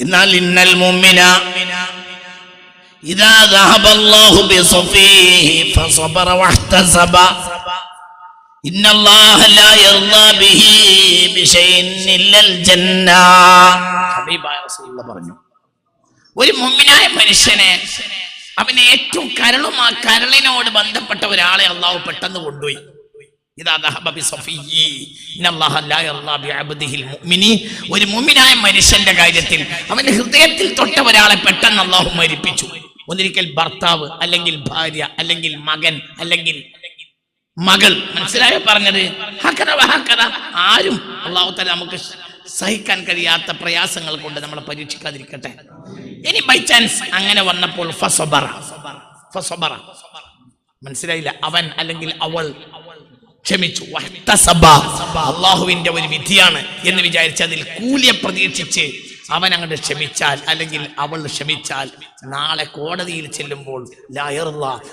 എന്നാൽ ഇന്നൽ മുമ്മിന വഹ്തസബ ഇന്നല്ലാഹ ലാ ഇല്ലൽ ജന്ന. റസൂലുള്ള പറഞ്ഞു. ഒരു മുമ്മിനായ മനുഷ്യനെ അവനെ ഏറ്റവും കരളും ആ കരളിനോട് ബന്ധപ്പെട്ട ഒരാളെ അള്ളാഹു പെട്ടെന്ന് കൊണ്ടുപോയി. ഒരു മുമ്മിനായ മനുഷ്യന്റെ കാര്യത്തിൽ അവന്റെ ഹൃദയത്തിൽ തൊട്ട ഒരാളെ പെട്ടെന്ന് അള്ളാഹു മരിപ്പിച്ചു. ഒന്നിരിക്കൽ ഭർത്താവ് അല്ലെങ്കിൽ ഭാര്യ അല്ലെങ്കിൽ മകൻ അല്ലെങ്കിൽ മകൾ. മനസ്സിലായ പറഞ്ഞത്? ഹക്കറ വഹക്കറ. ആരും അള്ളാഹു തല നമുക്ക് സഹിക്കാൻ കഴിയാത്ത പ്രയാസങ്ങൾ കൊണ്ട് നമ്മളെ പരീക്ഷിക്കാതിരിക്കട്ടെ. ഇനി ബൈ ചാൻസ് അങ്ങനെ വന്നപ്പോൾ ഫസബറ. ഫസബറ. മനസ്സിലായില്ല? അവൻ അല്ലെങ്കിൽ അവൾ ക്ഷമിച്ചു. അള്ളാഹുവിന്റെ ഒരു വിധിയാണ് എന്ന് വിചാരിച്ച് അതിൽ കൂലിയെ പ്രതീക്ഷിച്ച് അവൻ അങ്ങോട്ട് ക്ഷമിച്ചാൽ അല്ലെങ്കിൽ അവൾ ക്ഷമിച്ചാൽ നാളെ കോടതിയിൽ ചെല്ലുമ്പോൾ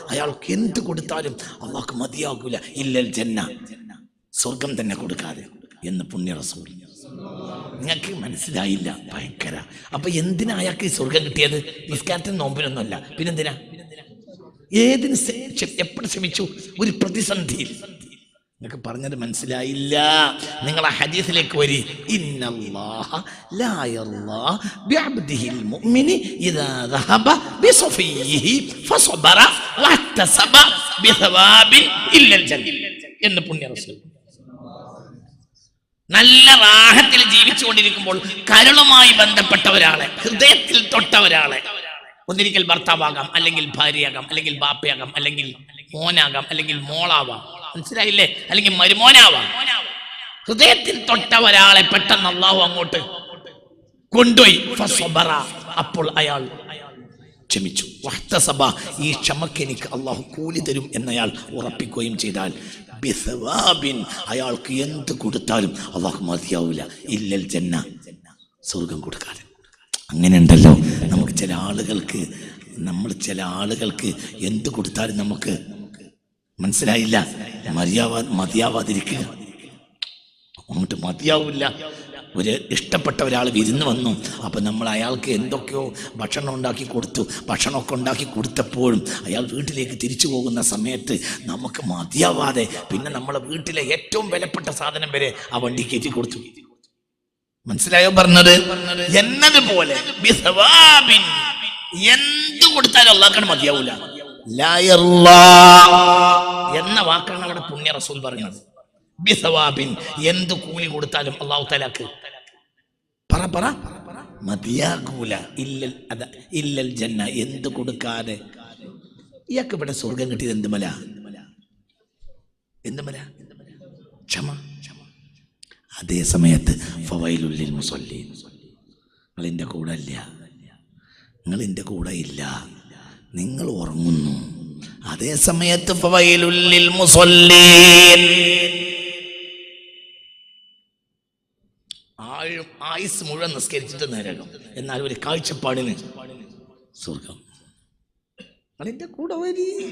അയാൾക്ക് എന്ത് കൊടുത്താലും അള്ളാഹ്ക്ക് മതിയാകൂല ഇല്ലൽ ജന്ന സ്വർഗം തന്നെ കൊടുക്കാതെ എന്ന് പുണ്യ റസൂൽ നിങ്ങൾക്ക് മനസ്സിലായില്ല ഭയങ്കര അപ്പൊ എന്തിനാ അയാൾക്ക് ഈ സ്വർഗം കിട്ടിയത് നിസ്കാരത്തിന് നോമ്പിനൊന്നുമല്ല പിന്നെന്തിനാ ഏതിന് എപ്പോഴും ശ്രമിച്ചു ഒരു പ്രതിസന്ധിയിൽ നിങ്ങൾക്ക് പറഞ്ഞത് മനസ്സിലായില്ല. നിങ്ങൾ ആ ഹദീസിലേക്ക് വരി. എന്ന് പുണ്യ നല്ല റാഹത്തിൽ ജീവിച്ചുകൊണ്ടിരിക്കുമ്പോൾ കരളുമായി ബന്ധപ്പെട്ട ഒരാളെ ഹൃദയത്തിൽ തൊട്ട ഒരാളെ ഒന്നിരിക്കൽ ഭർത്താവാകാം അല്ലെങ്കിൽ ഭാര്യയാകാം അല്ലെങ്കിൽ ബാപ്പയാകാം അല്ലെങ്കിൽ മോനാകാം അല്ലെങ്കിൽ മോളാവാം. മനസ്സിലായില്ലേ? അല്ലെങ്കിൽ മരുമോനാവാം. ഹൃദയത്തിൽ തൊട്ട ഒരാളെ പെട്ടെന്ന് അള്ളാഹു അങ്ങോട്ട് കൊണ്ടുപോയി. അപ്പോൾ അയാൾ ക്ഷമിച്ചു. വഹ്തസബ. ഈ ക്ഷമക്ക് എനിക്ക് അള്ളാഹു കൂലി തരും എന്നയാൾ ഉറപ്പിക്കുകയും ചെയ്താൽ അയാൾക്ക് എന്ത് കൊടുത്താലും അള്ളാഹു മതിയാവില്ല ഇല്ലൽ ജന്ന. സ്വർഗം കൊടുക്കാതെ. അങ്ങനെ ഉണ്ടല്ലോ നമുക്ക് ചില ആളുകൾക്ക് നമ്മൾ ചില ആളുകൾക്ക് എന്ത് കൊടുത്താലും നമുക്ക് മനസ്സിലായില്ല. മതിയാവാ മതിയാവാതിരിക്കുക അങ്ങോട്ട് മതിയാവില്ല. ഒരു ഇഷ്ടപ്പെട്ട ഒരാൾ വിരുന്ന് വന്നു. അപ്പം നമ്മൾ അയാൾക്ക് എന്തൊക്കെയോ ഭക്ഷണം ഉണ്ടാക്കി കൊടുത്തു. ഭക്ഷണമൊക്കെ ഉണ്ടാക്കി കൊടുത്തപ്പോഴും അയാൾ വീട്ടിലേക്ക് തിരിച്ചു പോകുന്ന സമയത്ത് നമുക്ക് മതിയാവാതെ പിന്നെ നമ്മളെ വീട്ടിലെ ഏറ്റവും വിലപ്പെട്ട സാധനം വരെ ആ വണ്ടി കയറ്റി കൊടുത്തു. മനസ്സിലായോ പറഞ്ഞത്? എന്നതുപോലെ. എന്ത് കൊടുത്താലും അള്ളാക്കാൻ മതിയാവൂല. ലാ യർളാ എന്ന വാക്കാണ് അവിടെ പുണ്യ റസൂൽ പറയുന്നത്. ബിസവാബിൻ എന്ത് കൂലി കൊടുത്താലും അള്ളാഹു തലാക്ക് പറ പറ. മതിയാകൂല ഇല്ലൽ അത ഇല്ലൽ ജന്ന എന്ത് കൊടുക്കാതെ? ഇയാൾക്ക് ഇവിടെ സ്വർഗം കിട്ടിയത് എന്ത് മല? എന്ത് മല? ക്ഷമ. അതേ സമയത്ത് ഫവൈലുള്ളിൽ മുസൊല്ലി നിങ്ങൾ എന്റെ കൂടെ ഇല്ല. നിങ്ങൾ എന്റെ കൂടെ ഇല്ല. നിങ്ങൾ ഉറങ്ങുന്നു. അതേ സമയത്ത് ആയുസ് മുഴുവൻ നിസ്കരിച്ചിട്ട് നരകം. എന്നാൽ ഒരു കാഴ്ചപ്പാടിന് സ്വർഗം. നിങ്ങളെന്റെ കൂടെ വരി.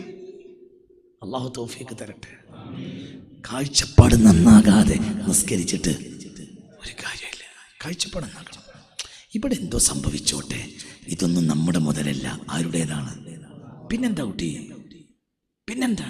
അള്ളാഹു തോഫിക്ക് തരട്ടെ. കാഴ്ചപ്പാട് നന്നാകാതെ നിസ്കരിച്ചിട്ട് ഒരു കാര്യമില്ല. കാഴ്ചപ്പാട് നന്നാക്കണം ഇവിടെ എന്തോ സംഭവിച്ചോട്ടെ? ഇതൊന്നും നമ്മുടെ മുതലല്ല. ആരുടേതാണ്? പിന്നെന്താ കുട്ടി? പിന്നെന്താ?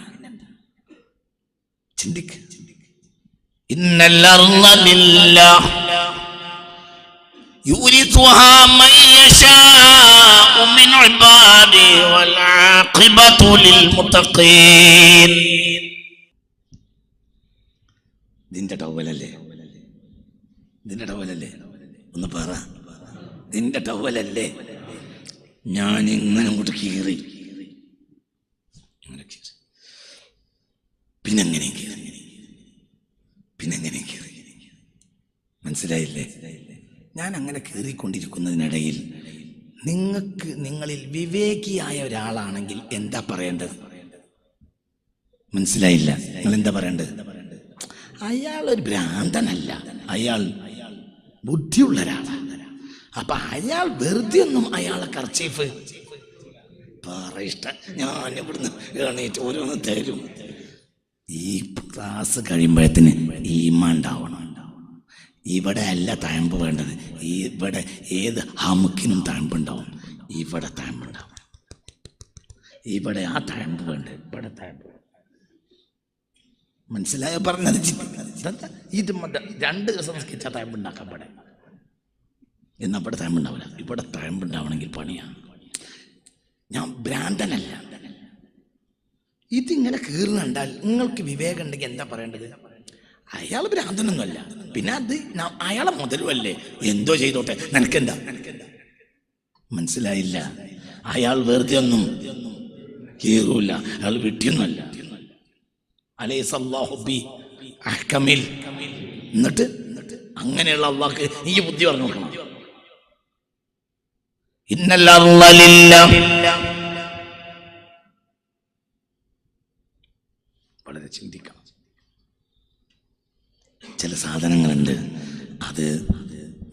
നിന്റെ ടവലല്ലേ? നിന്റെ ടവലല്ലേ? ഒന്ന് പറ. നിന്റെ ടവലല്ലേ? ഞാൻ ഇങ്ങനെ അങ്ങോട്ട് കീറി. പിന്നെങ്ങനെ പിന്നെങ്ങനെ മനസ്സിലായില്ലേ? ഞാൻ അങ്ങനെ കയറിക്കൊണ്ടിരിക്കുന്നതിനിടയിൽ നിങ്ങൾക്ക് നിങ്ങളിൽ വിവേകിയായ ഒരാളാണെങ്കിൽ എന്താ പറയേണ്ടത്? മനസ്സിലായില്ല. നിങ്ങൾ എന്താ പറയേണ്ടത്? അയാൾ ഒരു ഭ്രാന്തനല്ല. അയാൾ ബുദ്ധിയുള്ള ഒരാളാണ് അപ്പൊ അയാൾ വെറുതെ ഒന്നും അയാളെ കർച്ചീഫ്. ഇഷ്ട. ഞാൻ ഇവിടുന്ന് എണീറ്റ് ഓരോന്ന് തരും. ഈ ക്ലാസ് കഴിയുമ്പോഴത്തിന് ഈമ ഉണ്ടാവണം. ഇവിടെ അല്ല തഴമ്പ് വേണ്ടത്. ഇവിടെ ഏത് ഹമുക്കിനും തഴമ്പുണ്ടാവും ഇവിടെ തഴമ്പുണ്ടാവും ഇവിടെ ആ തഴമ്പ് വേണ്ട? ഇവിടെ തഴമ്പ്. മനസ്സിലായോ പറഞ്ഞത്? ഇത് രണ്ട് ദിവസം സ്കിച്ച തഴമ്പുണ്ടാക്കാൻ പാടെ. എന്നാൽ ഇവിടെ തഴമ്പുണ്ടാവില്ല ഇവിടെ തഴമ്പുണ്ടാവണമെങ്കിൽ പണിയാണ് ഞാൻ ഭ്രാന്തനല്ല. ഇതിങ്ങനെ കീറുന്നുണ്ടാൽ നിങ്ങൾക്ക് വിവേകം ഉണ്ടെങ്കിൽ എന്താ പറയേണ്ടത്? അയാൾ ഭ്രാന്തനൊന്നുമല്ല. പിന്നെ അത് അയാളെ മുതലുമല്ലേ? എന്തോ ചെയ്തോട്ടെ. നിനക്കെന്താ? മനസ്സിലായില്ല. അയാൾ വെറുതെ ഒന്നും കീറൂല. അയാൾ വിട്ടിയൊന്നുമല്ല. അലൈസല്ലാഹുബി അഹ്കമിൽ. എന്നിട്ട് അങ്ങനെയുള്ള അള്ളാഹ്ക്ക് ഈ ബുദ്ധി പറഞ്ഞു നോക്കണം ഇന്നല്ല ചിന്തിക്കണം. ചില സാധനങ്ങളുണ്ട്. അത്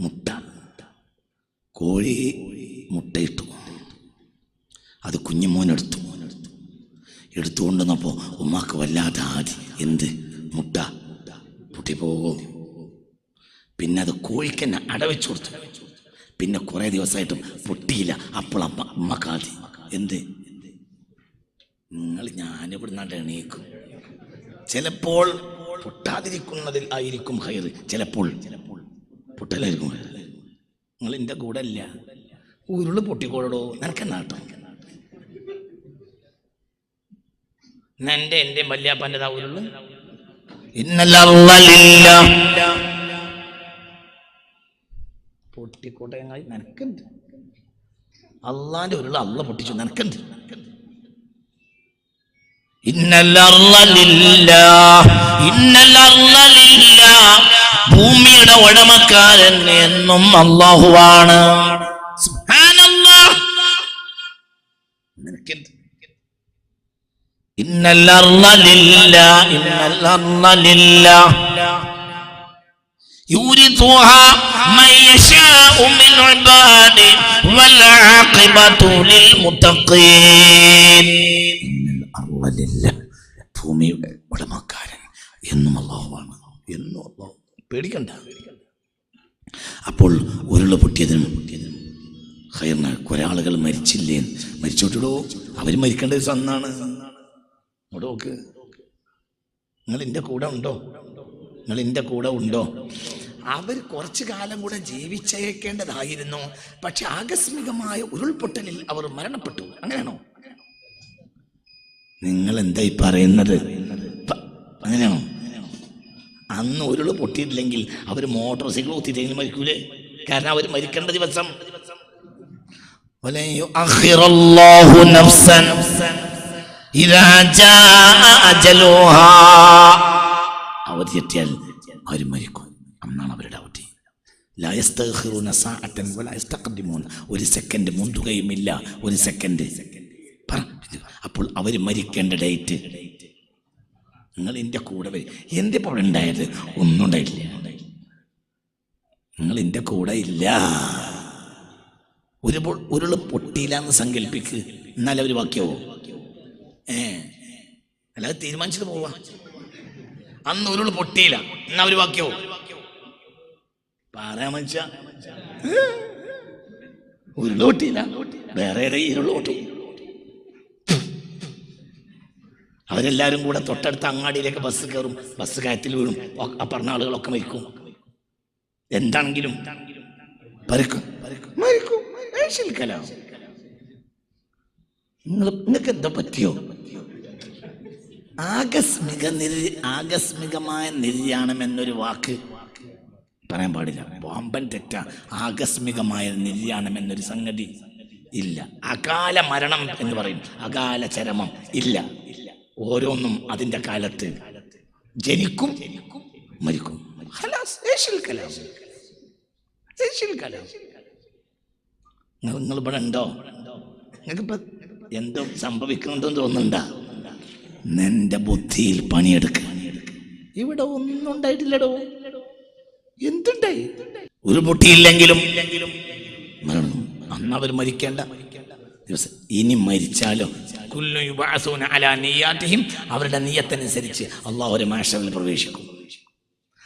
മുട്ട. കോഴി മുട്ടയിട്ടു അത് കുഞ്ഞുമോനെടുത്തു എടുത്തുകൊണ്ട് വന്നപ്പോൾ ഉമ്മാക്ക് വല്ലാതെ ആദ്യം എന്ത്? മുട്ട. പൊട്ടി പോകും. പിന്നെ അത് കോഴിക്ക് തന്നെ അടവെച്ചു കൊടുത്തു. പിന്നെ കുറേ ദിവസമായിട്ടും പൊട്ടിയില്ല. അപ്പോൾ അമ്മ അമ്മയ്ക്ക് ആദി. എന്ത്? നിങ്ങൾ ഞാനിവിടുന്നാണ്ട് എണീക്കും. ചിലപ്പോൾ പൊട്ടാതിരിക്കുന്നതിൽ ആയിരിക്കും ഹയർ ചിലപ്പോൾ ചിലപ്പോൾ പൊട്ടലായിരിക്കും നിങ്ങൾ എന്റെ കൂടെ അല്ല. ഉരുൾ പൊട്ടിക്കോളടോ. നിനക്ക് നാട്ടോ എന്റെ എന്റെ വല്യാപ്പന്റെ ഉരുൾ. പൊട്ടിക്കോട്ടെ നിനക്കുണ്ട് അള്ളാന്റെ ഉരുൾ അള്ള പൊട്ടിച്ചു. നിനക്കുണ്ട് ഭൂമിയുടെ ഉടമക്കാരൻ എന്നും അള്ളാഹുവാണ് സുബ്ഹാനല്ലാഹ്. നിനക്കെന്ത്? ഇന്നൽ അർള ലില്ലാഹ്. ഇന്നൽ അർള ലില്ലാഹ്. يورثها من يشاء من عباده والعاقبة للمتقين അറുവലില്ല ഭൂമിയുടെ ഉടമക്കാരൻ എന്നും അള്ളാഹുവാണ്. എന്നും അള്ളാഹു. പേടിക്കണ്ട. അപ്പോൾ ഉരുള പൊട്ടിയതിനും പൊട്ടിയതിനും ഹയർന കുറെ ആളുകൾ മരിച്ചില്ലേ? മരിച്ചോട്ടിടോ. അവർ മരിക്കേണ്ട ദിവസം അന്നാണ് നോക്ക്. നിങ്ങൾ എന്റെ കൂടെ ഉണ്ടോ? നിങ്ങൾ എന്റെ കൂടെ ഉണ്ടോ? അവർ കുറച്ചു കാലം കൂടെ ജീവിച്ചേക്കേണ്ടതായിരുന്നു. പക്ഷെ ആകസ്മികമായ ഉരുൾപൊട്ടലിൽ അവർ മരണപ്പെട്ടു. അങ്ങനെയാണോ? നിങ്ങൾ എന്തായി പറയുന്നത് അങ്ങനെയാണോ? അന്ന് ഒരു പൊട്ടിയിട്ടില്ലെങ്കിൽ അവർ മോട്ടോർ സൈക്കിൾ ഒത്തിട്ടെങ്കിലും മരിക്കൂലേ? കാരണം അവർ മരിക്കേണ്ട ദിവസം. അവർ തെറ്റിയാൽ അവർ മരിക്കും. അന്നാണ് അവരുടെ ഔട്ടി ഒരു സെക്കൻഡ് മുന്തുകയുമില്ല ഒരു സെക്കൻഡ്. പറ. അപ്പോൾ അവർ മരിക്കേണ്ട ഡേറ്റ് നിങ്ങൾ എന്റെ കൂടെ വരും. എന്തിപ്പോൾ അവിടെ ഉണ്ടായത്? ഒന്നും ഉണ്ടായിട്ടില്ല. നിങ്ങൾ എന്റെ കൂടെ ഇല്ല. ഒരു ഉരുൾ പൊട്ടിയില്ല എന്ന് സങ്കല്പിക്ക്. എന്നാൽ അവർ വാക്യാവോ ഏ. അല്ലാതെ തീരുമാനിച്ചിട്ട് പോവാ. അന്ന് ഉരുൾ പൊട്ടിയില്ല. എന്നാ ഒരു വാക്യാവോ പറയാ മനുഷ്യ? ഉരുൾ പൊട്ടിയില്ല. വേറെ ഇരുൾ പൊട്ടി? അവരെല്ലാവരും കൂടെ തൊട്ടടുത്ത അങ്ങാടിയിലേക്ക് ബസ് കയറും. ബസ് കയത്തിൽ വീഴും. ആ പറഞ്ഞ ആളുകളൊക്കെ മരിക്കും. എന്താണെങ്കിലും മരിക്കും. നിങ്ങൾ നിങ്ങൾക്ക് എന്താ പറ്റിയോ? ആകസ്മിക നിര് ആകസ്മികമായ നിര്യാണം എന്നൊരു വാക്ക് പറയാൻ പാടില്ല. ബോംബൻ തെറ്റ. ആകസ്മികമായ നിര്യാണം എന്നൊരു സംഗതി ഇല്ല. അകാല മരണം എന്ന് പറയും. അകാല ചരമം ഇല്ല. ഓരോന്നും അതിന്റെ കാലത്ത് ജനിക്കും മരിക്കും. നിങ്ങൾ ഇവിടെ ഉണ്ടോ? നിങ്ങൾക്കിപ്പോ എന്തോ സംഭവിക്കുന്നുണ്ടെന്ന് തോന്നണ്ട നിന്റെ ബുദ്ധിയിൽ പണിയെടുക്കുക ഇവിടെ ഒന്നും ഉണ്ടായിട്ടില്ലടോ. എന്തുണ്ടായി ഒരു മുട്ടിയില്ലെങ്കിലും അന്ന് അവർ മരിക്കേണ്ട ദിവസം. ഇനി മരിച്ചാലോ? അവരുടെ നിയ്യത്തനുസരിച്ച് അള്ളാഹു ഒരു മാഷറിൽ പ്രവേശിക്കും.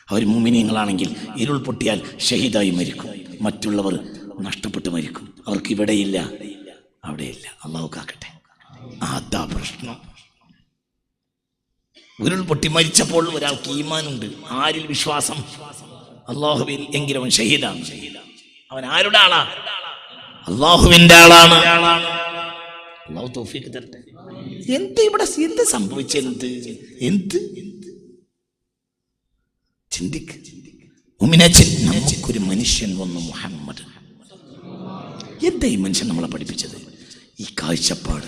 അവർ മുമിനിയങ്ങളാണെങ്കിൽ ഇരുൾ പൊട്ടിയാൽ ഷഹീദായി മരിക്കും. മറ്റുള്ളവർ നഷ്ടപ്പെട്ട് മരിക്കും. അവർക്ക് ഇവിടെയില്ല അവിടെയില്ല. അള്ളാഹു കാക്കട്ടെ. അതാ പ്രശ്നം. ഉരുൾ പൊട്ടി മരിച്ചപ്പോൾ ഒരാൾക്ക് ഈമാനുണ്ട്. ആരിൽ വിശ്വാസം? അള്ളാഹുവിൽ എങ്കിലും അവൻ ഷഹീദാണ്. അവൻ ആരുടെ ആളാ? അള്ളാഹുവിന്റെ ആളാണ്. അള്ളാഹു തോഫിക്ക് തരട്ടെ. എന്ത് ഇവിടെ എന്ത് സംഭവിച്ചെന്ത് എന്ത്? ചിന്തിക്ക്. നമുക്കൊരു മനുഷ്യൻ വന്നു മുഹമ്മദ്. എന്താ ഈ മനുഷ്യൻ നമ്മളെ പഠിപ്പിച്ചത്? ഈ കാഴ്ചപ്പാട്.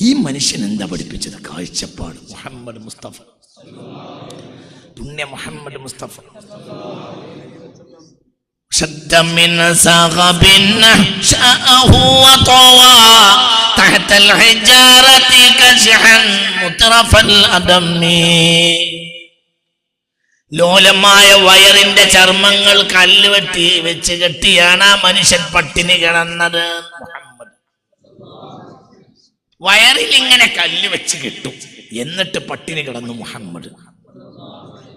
ഈ മനുഷ്യൻ എന്താ പഠിപ്പിച്ചത്? കാഴ്ചപ്പാട്. മുഹമ്മദ് മുസ്തഫ. പുണ്യ മുഹമ്മദ് മുസ്തഫ. شد من سغب نحشأه وطوى تحت الحجارة كشحا مترف الأدم ലോലമായ വയറിന്റെ ചർമ്മങ്ങൾ കല്ല് വെട്ടി വെച്ച് കെട്ടിയാണ് ആ മനുഷ്യൻ പട്ടിണി കിടന്നത് മുഹമ്മദ് വയറിൽ ഇങ്ങനെ കല്ല് വെച്ച് കെട്ടും എന്നിട്ട് പട്ടിണി കിടന്നു മുഹമ്മദ്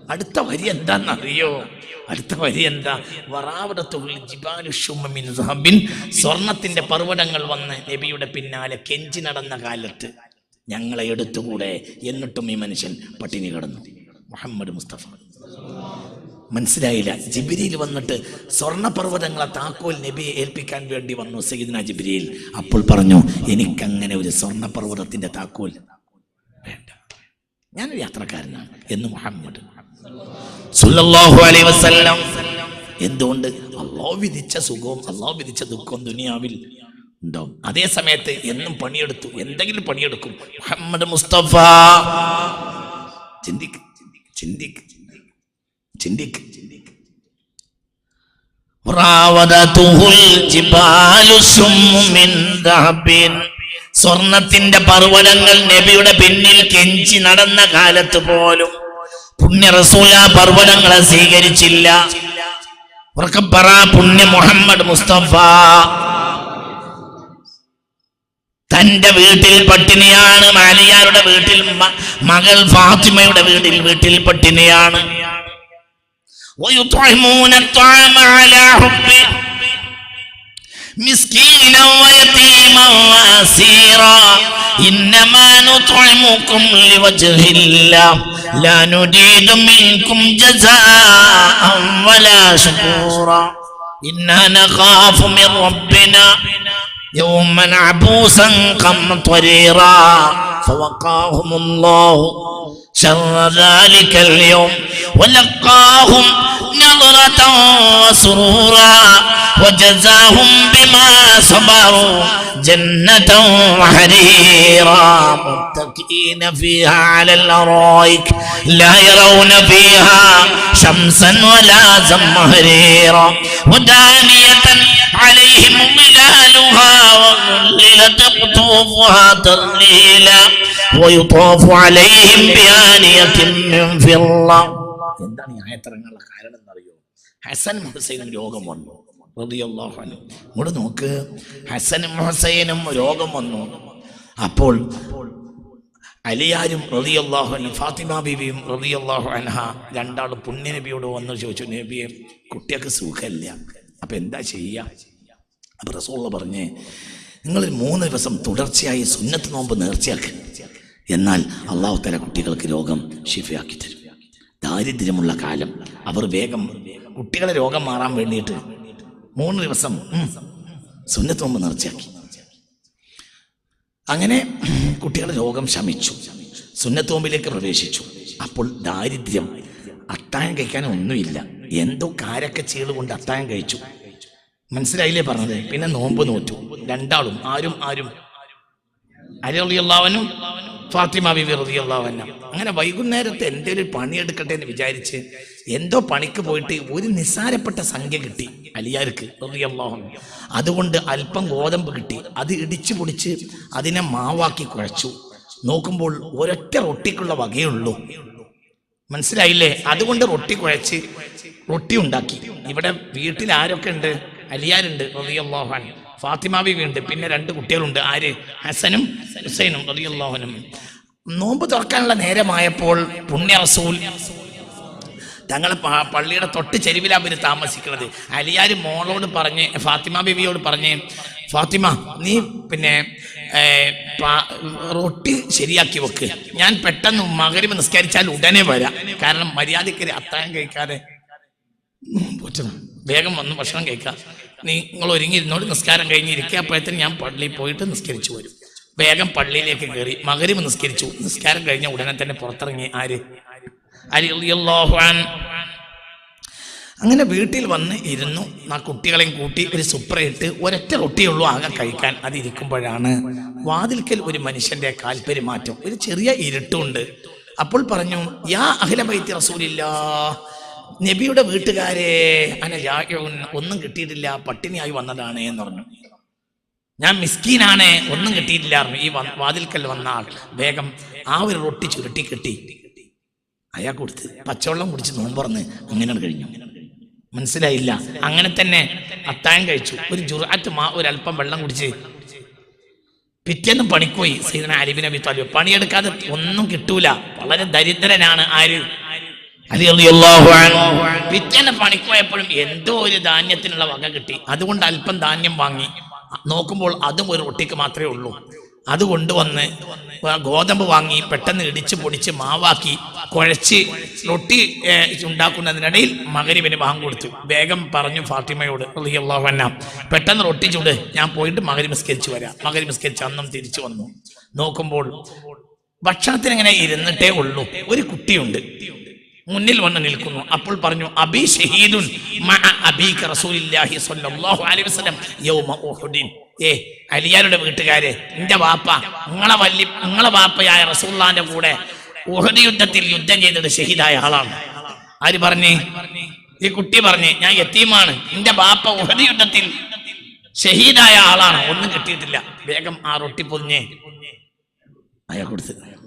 അടുത്ത വരി എന്താണെന്നറിയോ? അടുത്ത വരി എന്താ? സഹബിൻ സ്വർണത്തിന്റെ പർവതങ്ങൾ വന്ന് നബിയുടെ പിന്നാലെ കെഞ്ചി നടന്ന കാലത്ത് ഞങ്ങളെ എടുത്തുകൂടെ എന്നിട്ടും ഈ മനുഷ്യൻ പട്ടിണി കിടന്നു. മുഹമ്മദ് മുസ്തഫ. മനസ്സിലായില്ല. ജിബിരിയിൽ വന്നിട്ട് സ്വർണപർവതങ്ങളെ താക്കോൽ നബിയെ ഏൽപ്പിക്കാൻ വേണ്ടി വന്നു സയ്യിദ്ന ജിബിരിയിൽ അപ്പോൾ പറഞ്ഞു എനിക്കങ്ങനെ ഒരു സ്വർണപർവതത്തിന്റെ താക്കോൽ വേണ്ട. ഞാനൊരു യാത്രക്കാരനാണ്. എന്ന് മുഹമ്മദ് അലൈഹി വസല്ലം. എന്തുകൊണ്ട്? അള്ളാഹു വിധിച്ച സുഖവും അള്ളാഹു വിധിച്ച ദുഃഖവും ദുനിയാവിൽ ഉണ്ടാവും അതേ സമയത്ത് എന്നും പണിയെടുത്തു. എന്തെങ്കിലും പണിയെടുക്കും. മുഹമ്മദ് മുസ്തഫ. ചിന്തിക്ക് ചിന്തിക്ക് ചിന്തിക്ക് ചിന്തിക്ക്. സ്വർണത്തിന്റെ പർവതങ്ങൾ നബിയുടെ പിന്നിൽ കെഞ്ചി നടന്ന കാലത്ത് പോലും പുണ്യറസൂല പർവതങ്ങളെ സ്വീകരിച്ചില്ല. ഉറക്കപ്പറ പുണ്യ മുഹമ്മദ് മുസ്തഫ. തന്റെ വീട്ടിൽ പട്ടിണിയാണ് മാലിയാരുടെ വീട്ടിൽ മകൾ ഫാത്തിമയുടെ വീട്ടിൽ വീട്ടിൽ പട്ടിണിയാണ്. മിസ്കീനം الطعام على حبه مسكينا ويتيما واسيرا انما نطعمكم لوجه الله لا نريد منكم جزاء ولا شكورا انا نخاف من ربنا يوما عبوسا قمطريرا فوقاهم الله شر ذلك اليوم ولقاهم نظرة وسرورا وجزاهم بما صبروا جنة وحريرا متكئين فيها على الأرائك لا يرون فيها شمسا ولا زمهريرا ودانية عليهم ظلالها وظللت قطوفها تظليلا ويطاف عليهم بآنية من فضة എന്താണ് ഈ ആയത്തിറങ്ങാനുള്ള കാരണം എന്നറിയോ ഹസൻ ഹുസൈനും രോഗം വന്നു റളിയല്ലാഹു അൻഹു. ഇങ്ങോട്ട് നോക്ക് ഹസനും ഹുസൈനും രോഗം വന്നു അപ്പോൾ അലിയാരും റളിയല്ലാഹു അൻഹു ഫാത്തിമ ബീവിയും റളിയല്ലാഹു അൻഹ രണ്ടാളും പുണ്യ നബിയോട് വന്ന് ചോദിച്ചു നബിയെ കുട്ടിയൊക്കെ സുഖമില്ല അപ്പൊ എന്താ ചെയ്യുക അപ്പൊ റസൂള്ള പറഞ്ഞ് നിങ്ങൾ മൂന്ന് ദിവസം തുടർച്ചയായി സുന്നത്ത് നോമ്പ് നേർച്ചയാക്കുക എന്നാൽ അള്ളാഹു തല കുട്ടികൾക്ക് രോഗം ഷിഫയാക്കി തരും. ദാരിദ്ര്യമുള്ള കാലം. അവർ വേഗം കുട്ടികളെ രോഗം മാറാൻ വേണ്ടിയിട്ട് മൂന്ന് ദിവസം സുന്നത്ത് നേർച്ചയാക്കി അങ്ങനെ കുട്ടികളുടെ രോഗം ശമിച്ചു. സുന്നത്തോമ്പിലേക്ക് പ്രവേശിച്ചു. അപ്പോൾ ദാരിദ്ര്യം അത്താഴം കഴിക്കാൻ ഒന്നുമില്ല. എന്തോ കാരക്ക ചീൾ കൊണ്ട് അത്താഴം കഴിച്ചു. മനസ്സിലായില്ലേ പറഞ്ഞത്? പിന്നെ നോമ്പ് നോറ്റു. രണ്ടാളും ആരും ആരും അലി റളിയല്ലാഹുവിനും ഫാത്തിമ ബിബി റതിയുള്ളവനും അങ്ങനെ വൈകുന്നേരത്തെ എന്തെങ്കിലും പണിയെടുക്കട്ടെ എന്ന് വിചാരിച്ച് എന്തോ പണിക്ക് പോയിട്ട് ഒരു നിസ്സാരപ്പെട്ട സംഖ്യ കിട്ടി അലിയാർക്ക്. അതുകൊണ്ട് അല്പം ഗോതമ്പ് കിട്ടി. അത് ഇടിച്ചു പൊടിച്ച് അതിനെ മാവാക്കി കുഴച്ചു. നോക്കുമ്പോൾ ഒരൊറ്റ റൊട്ടിക്കുള്ള വകയുള്ളൂ മനസ്സിലായില്ലേ? അതുകൊണ്ട് റൊട്ടി കുഴച്ച് റൊട്ടി ഉണ്ടാക്കി. ഇവിടെ വീട്ടിൽ ആരൊക്കെ ഉണ്ട്? അലിയാരുണ്ട് റളിയല്ലാഹുൻ ഫാത്തിമ ബീവി ഉണ്ട് പിന്നെ രണ്ട് കുട്ടികളുണ്ട്. ആര്? ഹസനും ഹുസൈനും റബിയുള്ളവനും നോമ്പ് തുറക്കാനുള്ള നേരമായപ്പോൾ പുണ്യ റസൂൽ തങ്ങൾ പള്ളിയുടെ തൊട്ട് ചെരുവിലാ അവർ താമസിക്കുന്നത്. അലിയാർ മോളോട് പറഞ്ഞ് ഫാത്തിമ ബിബിയോട് പറഞ്ഞ് ഫാത്തിമ നീ പിന്നെ റൊട്ടി ശരിയാക്കി വെക്ക്. ഞാൻ പെട്ടെന്ന് മകരിമ നിസ്കരിച്ചാൽ ഉടനെ വരാം. കാരണം മര്യാദയ്ക്ക് അത്താഴം കഴിക്കാതെ വേഗം വന്ന് ഭക്ഷണം കഴിക്കാം. നിങ്ങൾ ഒരുങ്ങിയിരുന്നോട് നിസ്കാരം കഴിഞ്ഞിരിക്കുക അപ്പോഴത്തേന് ഞാൻ പള്ളിയിൽ പോയിട്ട് നിസ്കരിച്ചു വരും. വേഗം പള്ളിയിലേക്ക് കയറി മകരും നിസ്കരിച്ചു. നിസ്കാരം കഴിഞ്ഞ ഉടനെ തന്നെ പുറത്തിറങ്ങി. ആര്. അങ്ങനെ വീട്ടിൽ വന്ന് ഇരുന്നു. ആ കുട്ടികളെയും കൂട്ടി ഒരു സുപ്രയിട്ട് ഒരൊറ്റ റൊട്ടിയുള്ളൂ ആകെ കഴിക്കാൻ. അത് ഇരിക്കുമ്പോഴാണ് വാതിൽക്കൽ ഒരു മനുഷ്യന്റെ കാൽപെരുമാറ്റം. ഒരു ചെറിയ ഇരുട്ടുണ്ട്. അപ്പോൾ പറഞ്ഞു യാ അഖില ബൈത്തി റസൂലില്ലാ നബിയുടെ വീട്ടുകാരെ അന യാഗവും ഒന്നും കിട്ടിയിട്ടില്ല പട്ടിണിയായി വന്നതാണ് എന്ന് പറഞ്ഞു. ഞാൻ മിസ്കീനാണ് ഒന്നും കിട്ടിയിട്ടില്ല ഈ വാതിൽക്കൽ വന്ന ആൾ വേഗം ആ ഒരു റൊട്ടി ചുരുട്ടി കെട്ടി. അയാൾ കൊടുത്ത് പച്ചവെള്ളം കുടിച്ച് നോമ്പറന്ന് അങ്ങനെ കഴിഞ്ഞു. മനസ്സിലായില്ല. അങ്ങനെ തന്നെ അത്താഴം കഴിച്ചു. ഒരു ജുറാറ്റ് മാ ഒരല്പം വെള്ളം കുടിച്ച് പിറ്റേന്ന് പണിക്കോയി സീദന അലിബിൻ അബി പണിയെടുക്കാതെ ഒന്നും കിട്ടൂല. വളരെ ദരിദ്രനാണ് ആര്. പിറ്റേന്ന് പണിക്കോയപ്പോഴും എന്തോ ഒരു ധാന്യത്തിനുള്ള വക കിട്ടി. അതുകൊണ്ട് അല്പം ധാന്യം വാങ്ങി. നോക്കുമ്പോൾ അതും ഒരു റൊട്ടിക്ക് മാത്രമേ ഉള്ളൂ. അത് കൊണ്ടുവന്ന് ഗോതമ്പ് വാങ്ങി പെട്ടെന്ന് ഇടിച്ച് പൊടിച്ച് മാവാക്കി കുഴച്ച് റൊട്ടി ഉണ്ടാക്കുന്നതിനിടയിൽ മകരിവിന് വാങ്ങി കൊടുത്തു. വേഗം പറഞ്ഞു ഫാത്തിമയോട് പെട്ടെന്ന് റൊട്ടി ചൂട്. ഞാൻ പോയിട്ട് മകരി മിസ്കരിച്ച് വരാം. മകരി മിസ്കരിച്ച് അന്നും തിരിച്ചു വന്നു. നോക്കുമ്പോൾ ഭക്ഷണത്തിന് ഇങ്ങനെ ഇരുന്നിട്ടേ ഉള്ളൂ. ഒരു കുട്ടിയുണ്ട്. മുന്നിൽ വന്ന് നിൽക്കുന്നു. അപ്പോൾ പറഞ്ഞു അബി ഷഹീദുൻ ഏ അലിയാരുടെ വീട്ടുകാര് നിന്റെ വാപ്പ നിങ്ങളെ വല്യ നിങ്ങളെ വാപ്പയായ റസൂള്ളാന്റെ കൂടെ ഉഹദ് യുദ്ധത്തിൽ യുദ്ധം ചെയ്തത് ഷഹീദായ ആളാണ്. ആര് പറഞ്ഞേ? ഈ കുട്ടി പറഞ്ഞേ ഞാൻ എത്തിയുമാണ് നിന്റെ ബാപ്പ ഉഹദ് യുദ്ധത്തിൽ ഷഹീദായ ആളാണ്. ഒന്നും കിട്ടിയിട്ടില്ല. വേഗം ആ റൊട്ടി പൊതിഞ്ഞേ അയാൾ കൊടുത്ത്.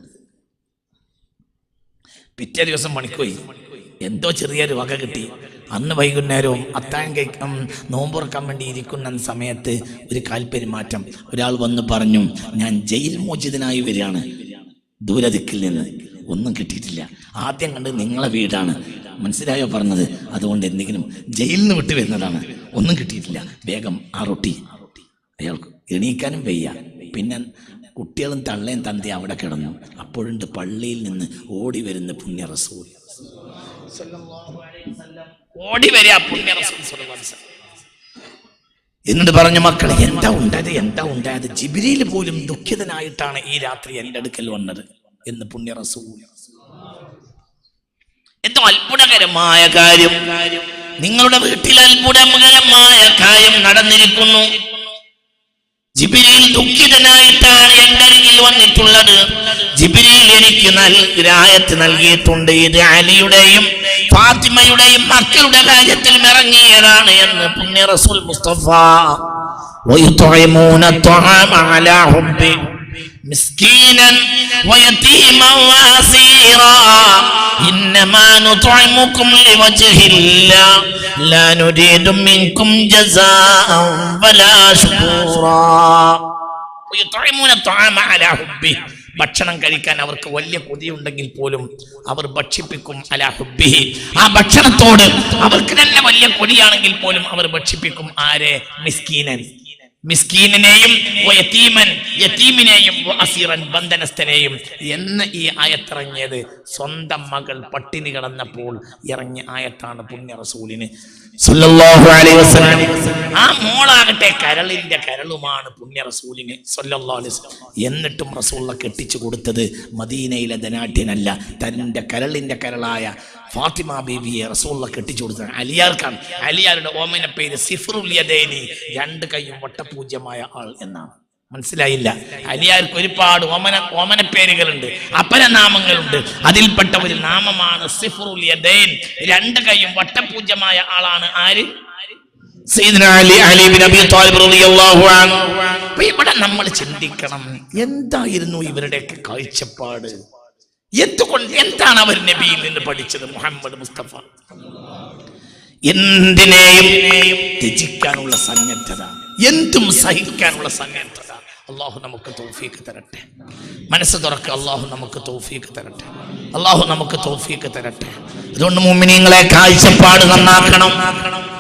പിറ്റേ ദിവസം പണിക്കോയി എന്തോ ചെറിയൊരു വക കിട്ടി. അന്ന് വൈകുന്നേരവും അത്താഴം കഴിക്കാൻ നോമ്പുറക്കാൻ വേണ്ടി ഇരിക്കുന്ന സമയത്ത് ഒരു കാൽപ്പെരുമാറ്റം ഒരാൾ വന്ന് പറഞ്ഞു ഞാൻ ജയിൽ മോചിതനായി വരികയാണ്. ദൂരദിക്കിൽ നിന്ന് ഒന്നും കിട്ടിയിട്ടില്ല. ആദ്യം കണ്ട് നിങ്ങളെ വീടാണ്. മനസ്സിലായോ പറഞ്ഞത്? അതുകൊണ്ട് എന്തെങ്കിലും ജയിലിൽ നിന്ന് വിട്ടു വരുന്നതാണ്. ഒന്നും കിട്ടിയിട്ടില്ല. വേഗം ആ റൊട്ടി. അയാൾക്ക് എണീക്കാനും വയ്യ. പിന്നെ കുട്ടികളും തള്ളയും തന്തി അവിടെ കിടന്നു. അപ്പോഴുണ്ട് പള്ളിയിൽ നിന്ന് ഓടി വരുന്ന പുണ്യ റസൂൽ. ഓടി വരിക പുണ്യ റസൂൽ. എന്നിട്ട് പറഞ്ഞു മക്കളെ എന്താ ഉണ്ടായത്? എന്താ ഉണ്ടായത്? ജിബിരിയിൽ പോലും ദുഃഖിതനായിട്ടാണ് ഈ രാത്രി എന്റെ അടുക്കൽ വന്നത്. എന്ന് പുണ്യ റസൂൽ. എന്തോ അത്ഭുതകരമായ കാര്യം. നിങ്ങളുടെ വീട്ടിൽ അത്ഭുതകരമായ കാര്യം നടന്നിരിക്കുന്നു. ജിബിരിയിൽ ദുഃഖിതനായിട്ടാണ് എന്റെ അരികിൽ വന്നിട്ടുള്ളത്. ജിബിരിയിൽ എനിക്ക് നൽരായത്ത് നൽകിയിട്ടുണ്ട്. ഇത് അലിയുടെയും ഫാത്തിമയുടെയും മക്കളുടെ കാര്യത്തിൽ ഇറങ്ങിയതാണ് എന്ന് പുണ്യ റസൂൽ മുസ്തഫ. ويطعمون الطعام على حبه مسكينا ويتيما واسيرا انما نطعمكم لوجه الله لا نريد منكم جزاء ولا شكورا ويطعمون الطعام على حبه ഭക്ഷണം കഴിക്കാൻ അവർക്ക് വലിയ കൊതിയുണ്ടെങ്കിൽ പോലും അവർ ഭക്ഷിപ്പിക്കും അലാ ഹുബിഹി ആ ഭക്ഷണത്തോട് അവർക്ക് തന്നെ വലിയ കൊതിയാണെങ്കിൽ പോലും അവർ ഭക്ഷിപ്പിക്കും ആരെ മിസ്കീനൻ മിസ്കീനിനെയും വ അസീറൻ ബന്ധനസ്ഥനെയും എന്ന് ഈ ആയത്തിറങ്ങിയത് സ്വന്തം മകൾ പട്ടിണി കിടന്നപ്പോൾ ഇറങ്ങിയ ആയത്താണ് പുണ്യ റസൂലിന് ആ മോളാകട്ടെ കരളിന്റെ കരളുമാണ് പുണ്യ റസൂലിന് എന്നിട്ടും റസൂള്ള കെട്ടിച്ചു കൊടുത്തത് മദീനയിലെ ധനാഠ്യനല്ല തന്റെ കരളിന്റെ കരളായ ഫാത്തിമ ബീവിയെ റസൂള്ള കെട്ടിച്ചു കൊടുത്തത്. അലിയാർക്കാണ്. അലിയാരുടെ ഓമന പേര് സിഫറുല്യദേനി രണ്ട് കൈയും വട്ടപൂജ്യമായ ആൾ എന്നാണ്. മനസ്സിലായില്ല. അലിയാർക്ക് ഒരുപാട് ഓമന ഓമന പേരുകളുണ്ട് അപരനാമങ്ങളുണ്ട്. അതിൽപ്പെട്ട ഒരു നാമമാണ് സിഫറുല്യദേൻ രണ്ട് കൈയും വട്ടപൂജ്യമായ ആളാണ് ആര്? ഇവിടെ നമ്മൾ ചിന്തിക്കണം എന്തായിരുന്നു ഇവരുടെയൊക്കെ കാഴ്ചപ്പാട്? എന്തുകൊണ്ട് എന്താണ് അവർ നബിയിൽ നിന്ന് പഠിച്ചത് മുഹമ്മദ് മുസ്തഫ? എന്തിനേയും ത്യജിക്കാനുള്ള സന്നദ്ധത എന്തും സഹിക്കാനുള്ള സന്നദ്ധത. അള്ളാഹു നമുക്ക് തൗഫീക്ക് തരട്ടെ. മനസ്സ് തുറക്ക അള്ളാഹു നമുക്ക് തൗഫീക്ക് തരട്ടെ. അള്ളാഹു നമുക്ക് തൗഫീക്ക് തരട്ടെ. അതുകൊണ്ട് മുമ്മിനിങ്ങളെ കാഴ്ചപ്പാട് നന്നാക്കണം.